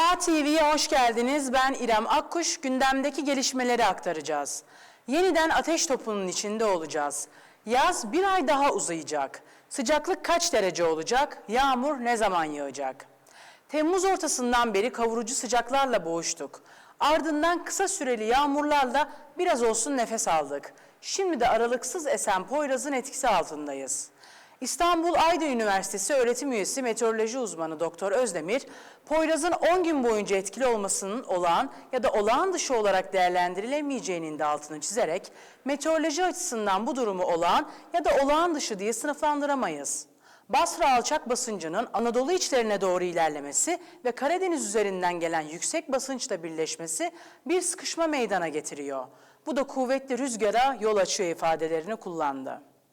Ha TV'ye hoş geldiniz. Ben İrem Akkuş. Gündemdeki gelişmeleri aktaracağız. Yeniden ateş topunun içinde olacağız. Yaz bir ay daha uzayacak. Sıcaklık kaç derece olacak? Yağmur ne zaman yağacak? Temmuz ortasından beri kavurucu sıcaklarla boğuştuk. Ardından kısa süreli yağmurlarla biraz olsun nefes aldık. Şimdi de aralıksız esen Poyraz'ın etkisi altındayız. İstanbul Aydın Üniversitesi öğretim üyesi meteoroloji uzmanı Doktor Özdemir, Poyraz'ın 10 gün boyunca etkili olmasının olağan ya da olağan dışı olarak değerlendirilemeyeceğinin de altını çizerek meteoroloji açısından bu durumu olağan ya da olağan dışı diye sınıflandıramayız. Basra alçak basıncının Anadolu içlerine doğru ilerlemesi ve Karadeniz üzerinden gelen yüksek basınçla birleşmesi bir sıkışma meydana getiriyor. Bu da kuvvetli rüzgara yol açıyor ifadelerini kullandı.